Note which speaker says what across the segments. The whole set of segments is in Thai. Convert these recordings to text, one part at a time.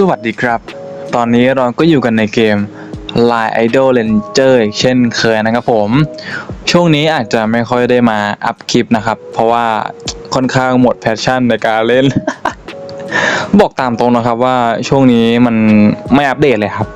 Speaker 1: สวัสดีครับ ตอนนี้เราก็อยู่กันในเกม Line Idol Ranger อีกเช่นเคยนะครับผม ช่วงนี้อาจจะไม่ค่อยได้มาอัพคลิปนะครับ เพราะว่าค่อนข้างหมดแพชชั่นในการเล่น บอกตามตรงนะครับว่าช่วงนี้มันไม่อัปเดตเลยครับ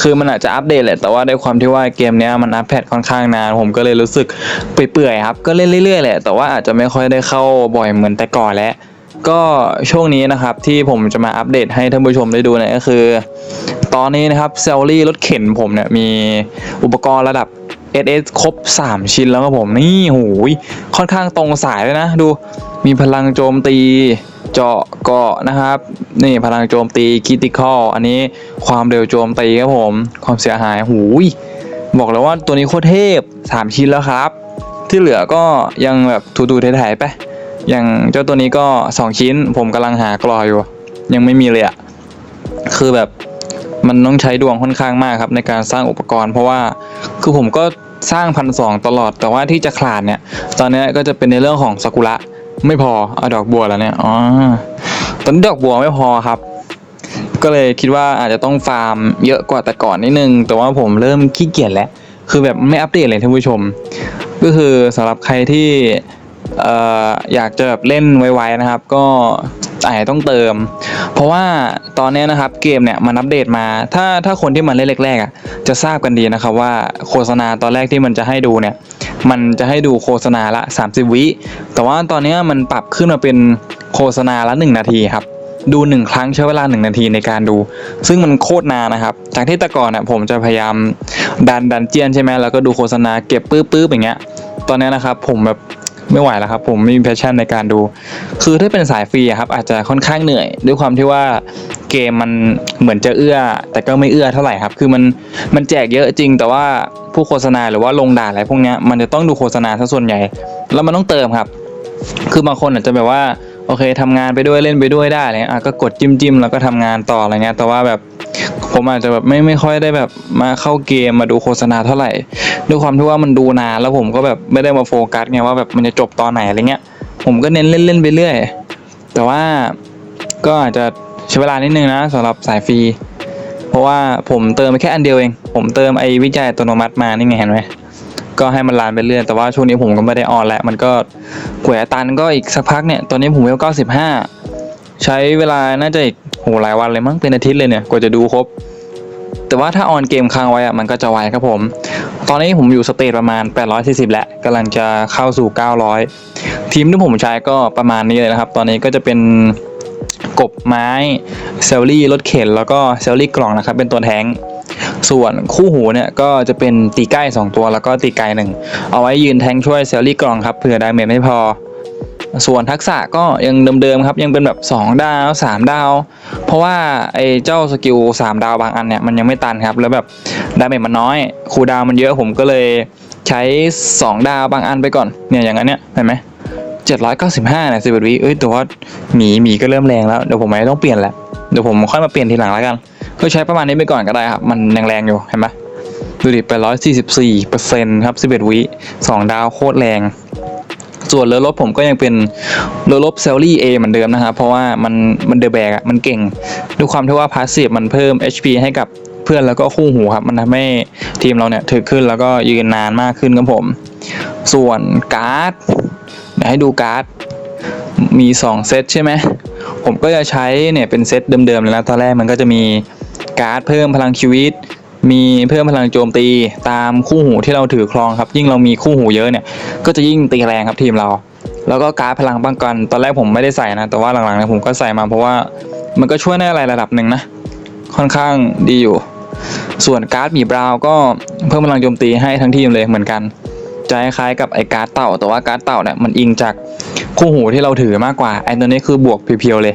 Speaker 1: คือมันอาจจะอัปเดตแหละแต่ว่าด้วยความที่ว่าเกมนี้มันอัปเดตค่อนข้างนาน ผมก็เลยรู้สึกเปื่อยๆครับ ก็เล่นเรื่อยๆแหละแต่ว่าอาจจะไม่ค่อยได้เข้าบ่อยเหมือนแต่ก่อนแล้ว ก็ช่วงนี้นะครับที่ผมจะมาอัปเดตให้ท่านผู้ชมได้ดูเนี่ยก็คือ ตอนนี้นะครับเซลลี่รถเข็นผมเนี่ยมีอุปกรณ์ระดับ SS ครบ 3 ชิ้นแล้วครับผมนี่หูยค่อนข้างตรงสายเลยนะ ดูมีพลังโจมตีเจาะเกาะนะครับ นี่พลังโจมตีคิติคอลอันนี้ความเร็วโจมตีครับผม ความเสียหายหูยบอกแล้วว่าตัวนี้โคตรเทพ 3 ชิ้นแล้วครับ ที่เหลือก็ยังแบบถูๆไถๆไป อย่างเจ้าตัวนี้ก็ 2 ชิ้น ผมกำลังหากรออยู่ ยังไม่มีเลยอะคือแบบมันต้องใช้ดวงค่อนข้างมากครับในการสร้างอุปกรณ์ เพราะว่าคือผมก็สร้างพันสองตลอด แต่ว่าที่จะขาดเนี่ย ตอนนี้ก็จะเป็นในเรื่องของซากุระไม่พอเอาดอกบัวแล้วเนี่ยอ๋อตอนนี้ดอกบัวไม่พอครับ ก็เลยคิดว่าอาจจะต้องฟาร์มเยอะกว่าแต่ก่อนนิดนึง แต่ว่าผมเริ่มขี้เกียจแล้ว คือแบบไม่อัปเดตเลยท่านผู้ชม ก็คือสำหรับใครที่ เอ่ออยากจะแบบเล่นไวๆนะครับ ก็อาจจะต้องเติม เพราะว่าตอนเนี้ยนะครับเกมเนี่ยมันอัปเดตมา ถ้าถ้าคนที่มันเล่นแรกๆอะจะทราบกันดีนะครับว่าโฆษณาตอนแรกที่มันจะให้ดูเนี่ย มันจะให้ดูโฆษณาละ 30 วิแต่ว่าตอนเนี้ยมันปรับขึ้นมาเป็นโฆษณาละ 1 นาทีครับดูหนึ่งครั้งใช้เวลา1นาทีในการดู ซึ่งมันโคตรนานนะครับ จากที่แต่ก่อนน่ะผมจะพยายามดันดันเจียนใช่ไหมแล้วก็ดูโฆษณาเก็บปื้อปื้ออย่างเงี้ย ตอนเนี้ยนะครับผมแบบ ไม่ไหวแล้วครับ ผมไม่มีแพชชั่นในการดู คือถ้าเป็นสายฟรีครับ อาจจะค่อนข้างเหนื่อย ด้วยความที่ว่าเกมมันเหมือนจะเอื้อ แต่ก็ไม่เอื้อเท่าไหร่ครับ คือมันมันแจกเยอะจริง แต่ว่าผู้โฆษณาหรือว่าลงด่าอะไรพวกนี้มันจะต้องดูโฆษณาซะส่วนใหญ่ แล้วมันต้องเติมครับ คือบางคนอาจจะแบบว่าโอเคทำงานไปด้วยเล่นไปด้วยได้อะไรเงี้ยอะก็กดจิ้มจิ้มแล้วก็ทำงานต่ออะไรเงี้ยแต่ว่าแบบ ผมอาจจะแบบไม่ไม่ค่อยได้แบบมาเข้าเกมมาดูโฆษณาเท่าไหร่ ด้วยความที่ว่ามันดูนานแล้วผมก็แบบไม่ได้มาโฟกัสไงว่าแบบมันจะจบตอนไหนอะไรเงี้ย ผมก็เน้นเล่นเล่นไปเรื่อย แต่ว่าก็อาจจะใช้เวลานิดนึงนะสำหรับสายฟรี เพราะว่าผมเติมไปแค่อันเดียวเอง ผมเติมไอ้วิจัยอัตโนมัติมานี่ไงเห็นไหมก็ให้มันลานไปเรื่อยแต่ว่าช่วงนี้ผมก็ไม่ได้ออนแล้ว มันก็กว่าจะตันก็อีกสักพักเนี่ย ตอนนี้ผมเวล95ใช้เวลาน่าจะอีก โหหลายวันเลยมั้งเป็นอาทิตย์เลยเนี่ยกว่าจะดูครบ แต่ว่าถ้าออนเกมค้างไว้อะมันก็จะไวครับผม ตอนนี้ผมอยู่สเตจประมาณ 840 แล้วกำลังจะเข้าสู่ 900 ทีมที่ผมใช้ก็ประมาณนี้เลยนะครับ ตอนนี้ก็จะเป็นกบไม้เซลลี่รถเข็นแล้วก็เซลลี่กล่องนะครับ เป็นตัวแทงส่วนคู่หูเนี่ยก็จะเป็นตีใกล้2ตัวแล้วก็ตีไกลหนึ่งเอาไว้ยืนแทงช่วยเซลลี่กล่องครับเผื่อดาเมจไม่พอ ส่วนทักษะก็ยังเดิมๆครับยังเป็นแบบ 2 ดาว 3 ดาว เพราะว่าไอ้เจ้าสกิล3 ดาวบางอันเนี่ยมันยังไม่ตันครับ แล้วแบบดาเมจมันน้อยคูดาวมันเยอะผมก็เลยใช้ 2 ดาวบางอันไปก่อนเนี่ยอย่างนั้นเนี่ยเห็นไหม795เนี่ย11วิเอ้ยแต่ว่าหมีหมีก็เริ่มแรงแล้วเดี๋ยวผมไม่ต้องเปลี่ยนแหละเดี๋ยวผมค่อยมาเปลี่ยนทีหลังแล้วกันก็ใช้ประมาณนี้ไปก่อนก็ได้ครับ มันยังแรงอยู่เห็นไหมดูดิไปร้อยสี่สิบสี่เปอร์เซ็นต์ครับสิบเอ็ดวิสองดาวโคตรแรง ส่วนเรือรบผมก็ยังเป็นเรือรบเซลลี่เอเหมือนเดิมนะครับ เพราะว่ามันมันเดอะแบกอะมันเก่ง ด้วยความที่ว่าพาสซีฟมันเพิ่ม HP ให้กับเพื่อนแล้วก็คู่หูครับ มันทำให้ทีมเราเนี่ยถึกขึ้นแล้วก็ยืนนานมากขึ้นครับผม ส่วนการ์ดเดี๋ยวให้ดูการ์ดมี 2 เซตใช่ไหม ผมก็จะใช้เนี่ยเป็นเซตเดิมๆเลยนะตอนแรกมันก็จะมีการ์ดเพิ่มพลังชีวิต มีเพิ่มพลังโจมตีตามคู่หูที่เราถือครองครับ ยิ่งเรามีคู่หูเยอะเนี่ย ก็จะยิ่งตีแรงครับทีมเรา แล้วก็การ์ดพลังป้องกัน ตอนแรกผมไม่ได้ใส่นะ แต่ว่าหลังๆนี่ยผมก็ใส่มาเพราะว่ามันก็ช่วยในอะไรระดับหนึ่งนะ ค่อนข้างดีอยู่ ส่วนการ์ดมีบราวก็เพิ่มพลังโจมตีให้ทั้งทีมเลยเหมือนกันจะคล้ายๆกับไอ้การ์ดเต่า แต่ว่าการ์ดเต่าเนี่ยมันอิงจากคู่หูที่เราถือมากกว่าไอ้ตัวนี้คือบวกเพียวๆเลย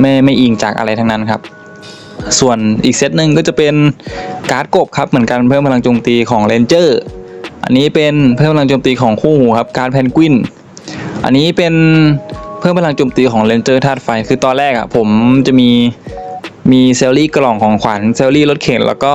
Speaker 1: ไม่ไม่อิงจากอะไรทั้งนั้นครับ ส่วนอีกเซตหนึ่งก็จะเป็นการ์ดกบครับเหมือนกันเพิ่มพลังโจมตีของเรนเจอร์อันนี้เป็นเพิ่มพลังโจมตีของคู่หูครับการแพนกวินอันนี้เป็นเพิ่มพลังโจมตีของเรนเจอร์ธาตุไฟคือตอนแรกอะผมจะมีมีเซลลี่กล่องของขวัญเซลลี่รถเข็นแล้วก็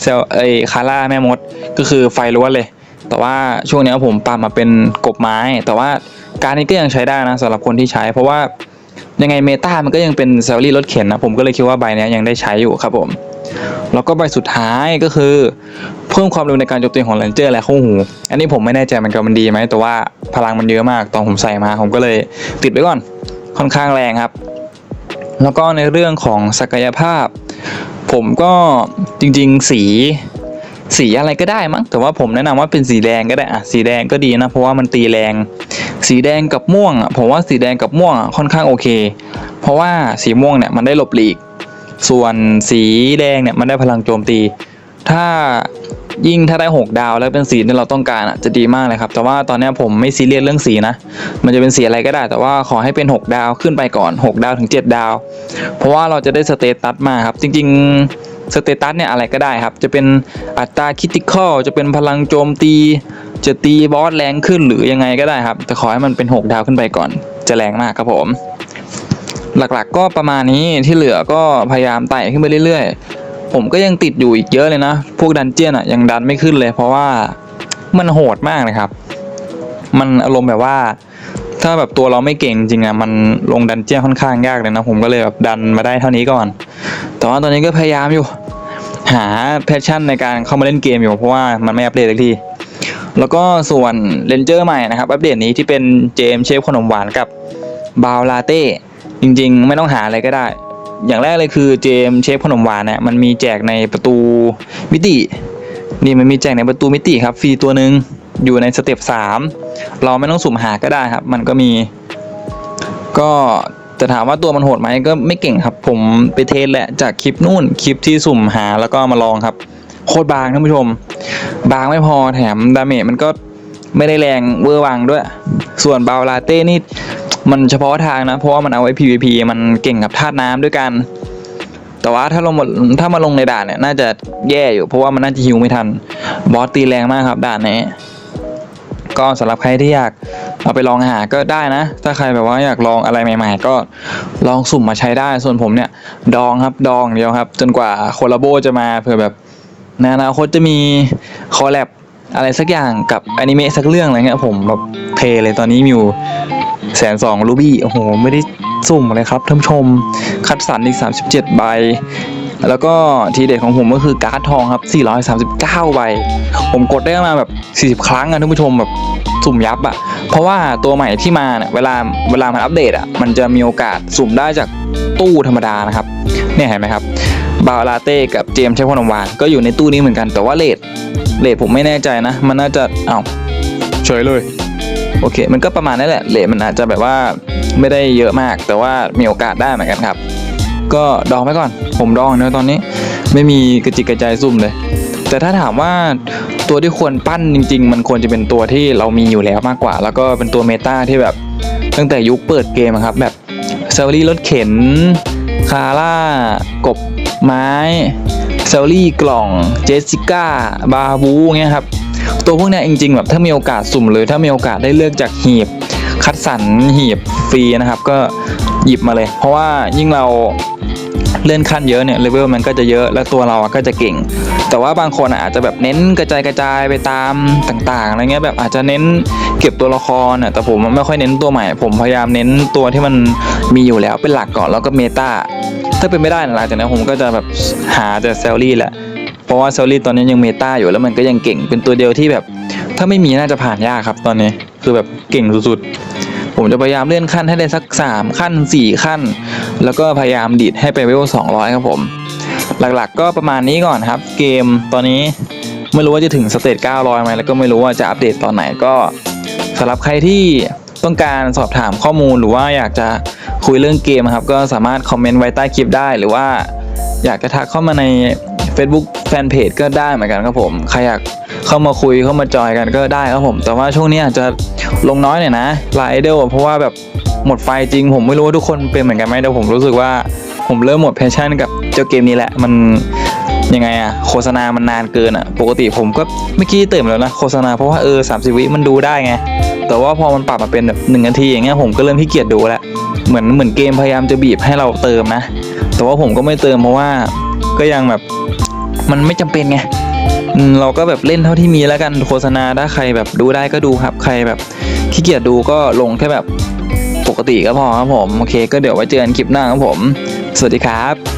Speaker 1: เซลไอคาร่าแม่มด ก็คือไฟล้วนเลย แต่ว่าช่วงนี้ผมปรับมาเป็นกบไม้ แต่ว่าการนี้ก็ยังใช้ได้นะสำหรับคนที่ใช้เพราะว่า ยังไงเมตามันก็ยังเป็นแซลลี่รถเข็นนะ ผมก็เลยคิดว่าใบนี้ยังได้ใช้อยู่ครับผม แล้วก็ใบสุดท้ายก็คือ เพิ่มความเร็วในการโจมตีของเลนเจอร์และคู่หู อันนี้ผมไม่แน่ใจมันก็มันดีไหม แต่ว่าพลังมันเยอะมากตอนผมใส่มา ผมก็เลยติดไว้ก่อน ค่อนข้างแรงครับ แล้วก็ในเรื่องของศักยภาพ ผมก็จริงๆสีสีอะไรก็ได้มั้งแต่ว่าผมแนะนำว่าเป็นสีแดงก็ได้อะสีแดงก็ดีนะ เพราะว่ามันตีแรง สีแดงกับม่วงอะผมว่าสีแดงกับม่วงอะค่อนข้างโอเค เพราะว่าสีม่วงเนี่ยมันได้หลบหลีก ส่วนสีแดงเนี่ยมันได้พลังโจมตี ถ้ายิ่งถ้าได้ 6 ดาวแล้วเป็นสีที่เราต้องการอะจะดีมากเลยครับ แต่ว่าตอนนี้ผมไม่ซีเรียสเรื่องสีนะ มันจะเป็นสีอะไรก็ได้ แต่ว่าขอให้เป็น 6 ดาวขึ้นไปก่อน 6 ดาวถึง 7 ดาว เพราะว่าเราจะได้สเตตัสมาครับ จริง ๆสเตตัสเนี่ยอะไรก็ได้ครับ จะเป็นอัตราคิติคอลจะเป็นพลังโจมตี จะตีบอสแรงขึ้นหรือยังไงก็ได้ครับ แต่ขอให้มันเป็น 6 ดาวขึ้นไปก่อน จะแรงมากครับผม หลักๆก็ประมาณนี้ที่เหลือก็พยายามไต่ขึ้นไปเรื่อยๆ ผมก็ยังติดอยู่อีกเยอะเลยนะ พวกดันเจียนอะยังดันไม่ขึ้นเลย เพราะว่ามันโหดมากเลยครับ มันอารมณ์แบบว่าถ้าแบบตัวเราไม่เก่งจริงอะมันลงดันเจียนค่อนข้างยากเลยนะ ผมก็เลยแบบดันมาได้เท่านี้ก่อน แต่ว่าตอนนี้ก็พยายามอยู่ หาแพชชั่นในการเข้ามาเล่นเกมอยู่เพราะว่ามันไม่อัปเดตเลยที แล้วก็ส่วนเลนเจอร์ใหม่นะครับ อัปเดตนี้ที่เป็นเจมเชฟขนมหวานกับบาวลาเต้จริงๆ ไม่ต้องหาอะไรก็ได้ อย่างแรกเลยคือเจมเชฟขนมหวานเนี่ยมันมีแจกในประตูมิติ นี่มันมีแจกในประตูมิติครับฟรีตัวหนึ่งอยู่ในสเต็ปสามเราไม่ต้องสุ่มหาก็ได้ครับ มันก็มี ก็จะถามว่าตัวมันโหดไหมก็ไม่เก่งครับ ผมไปเทสแหละจากคลิปนู่นคลิปที่สุ่มหาแล้วก็มาลองครับ โคตรบางท่านผู้ชม บางไม่พอแถมดาเมจมันก็ไม่ได้แรงเวอร์วังด้วย ส่วนบาวลาเต้นี่มันเฉพาะทางนะ เพราะว่ามันเอาไว้ PVP มันเก่งกับธาตุน้ำด้วยกัน แต่ว่าถ้าลงมาถ้ามาลงในด่านเนี่ยน่าจะแย่อยู่ เพราะว่ามันน่าจะฮิวไม่ทัน บอสตีแรงมากครับด่านนี้ก็สำหรับใครที่อยากเอาไปลองหาก็ได้นะ ถ้าใครแบบว่าอยากลองอะไรใหม่ ๆ ก็ลองสุ่มมาใช้ได้ ส่วนผมเนี่ย ดองครับดองเดียวครับ จนกว่าโคลาโบจะมาเผื่อแบบ ในอนาคตจะมีคอลแลบอะไรสักอย่างกับอนิเมะสักเรื่องอะไรเงี้ยผมแบบเทเลยตอนนี้มีอยู่แสนสองรูบี้โอ้โห ไม่ได้สุ่มเลยครับท่านผู้ชม คัดสรรอีก 37 ใบ แล้วก็ทีเด็ดของผมก็คือการ์ดทองครับ 439 ใบ ผมกดได้มาแบบ 40 ครั้งอะท่านผู้ชมแบบสุ่มยับอะเพราะว่าตัวใหม่ที่มาเนี่ยเวลาเวลามันอัปเดตอะมันจะมีโอกาสสุ่มได้จากตู้ธรรมดานะครับ เนี่ยเห็นไหมครับ บาวลาเต้กับเจมส์ใช้พนมวานก็อยู่ในตู้นี้เหมือนกันแต่ว่าเลทเลทผมไม่แน่ใจนะ มันน่าจะเอ้าเฉยเลย โอเค มันก็ประมาณนั้นแหละเลทมันอาจจะแบบว่าไม่ได้เยอะมาก แต่ว่ามีโอกาสได้เหมือนกันครับ ก็ดองไว้ก่อน ผมดองเนะตอนนี้ไม่มีกระจิกกระจายซุ่มเลย แต่ถ้าถามว่าตัวที่ควรปั้นจริง ๆ มันควรจะเป็นตัวที่เรามีอยู่แล้วมากกว่า แล้วก็เป็นตัวเมตาที่แบบตั้งแต่ยุคเปิดเกมครับแบบเซลลี่รถเข็นคาร่ากบ ไม้เซลลี่กล่องเจสสิก้าบาบูเงี้ยครับตัวพวกเนี้ยจริงๆแบบถ้ามีโอกาสสุ่มเลยถ้ามีโอกาสได้เลือกจากหีบ คัดสรรหีบฟรีนะครับ ก็หยิบมาเลย เพราะว่ายิ่งเราเลื่อนขั้นเยอะเนี่ยเลเวลมันก็จะเยอะแล้วตัวเราอะก็จะเก่ง แต่ว่าบางคนอะอาจจะแบบเน้นกระจายกระจายไปตามต่างๆอะไรเงี้ยแบบอาจจะเน้นเก็บตัวละครอะแต่ผมไม่ค่อยเน้นตัวใหม่ ผมพยายามเน้นตัวที่มันมีอยู่แล้วเป็นหลักก่อนแล้วก็เมตา ถ้าเป็นไม่ได้หลังจากนั้นผมก็จะแบบหาแต่เซลลี่แหละ เพราะว่าเซลลี่ตอนนี้ยังเมตาอยู่แล้วมันก็ยังเก่งเป็นตัวเดียวที่แบบ ถ้าไม่มีน่าจะผ่านยากครับตอนนี้คือแบบเก่งสุดๆ ผมจะพยายามเลื่อนขั้นให้ได้สัก 3 ขั้น 4 ขั้น แล้วก็พยายามดีดให้ไปเวล200 ครับผม หลักๆก็ประมาณนี้ก่อนครับ เกมตอนนี้ไม่รู้ว่าจะถึงสเตจ900ไหมแล้วก็ไม่รู้ว่าจะอัปเดตตอนไหนก็สำหรับใครที่ ต้องการสอบถามข้อมูลหรือว่าอยากจะคุยเรื่องเกมครับ ก็สามารถคอมเมนต์ไว้ใต้คลิปได้ หรือว่าอยากจะทักเข้ามาใน Facebook Fanpage ก็ได้เหมือนกันครับผม ใครอยากเข้ามาคุยเข้ามาจอยกันก็ได้ครับผม แต่ว่าช่วงนี้อาจจะลงน้อยหน่อยนะไลน์ไอดลเพราะว่าแบบหมดไฟจริง ผมไม่รู้ว่าทุกคนเป็นเหมือนกันไหมแต่ผมรู้สึกว่าผมเริ่มหมดแพชชั่นกับเจ้าเกมนี้แหละ มันยังไงอะโฆษณามันนานเกินอะปกติผมก็เมื่อกี้เติมแล้วนะโฆษณาเพราะว่าเออสามสิบวิมันดูได้ไง แต่ว่าพอมันปรับมาเป็นแบบหนึ่งนาทีอย่างเงี้ยผมก็เริ่มขี้เกียจดูแล้วเหมือนเหมือนเกมพยายามจะบีบให้เราเติมนะ แต่ว่าผมก็ไม่เติมเพราะว่าก็ยังแบบมันไม่จำเป็นไงเราก็แบบเล่นเท่าที่มีแล้วกันโฆษณาถ้าใครแบบดูได้ก็ดูครับ ใครแบบขี้เกียจดูก็ลงแค่แบบปกติก็พอครับผม โอเค ก็เดี๋ยวไว้เจอกันคลิปหน้าครับผม สวัสดีครับ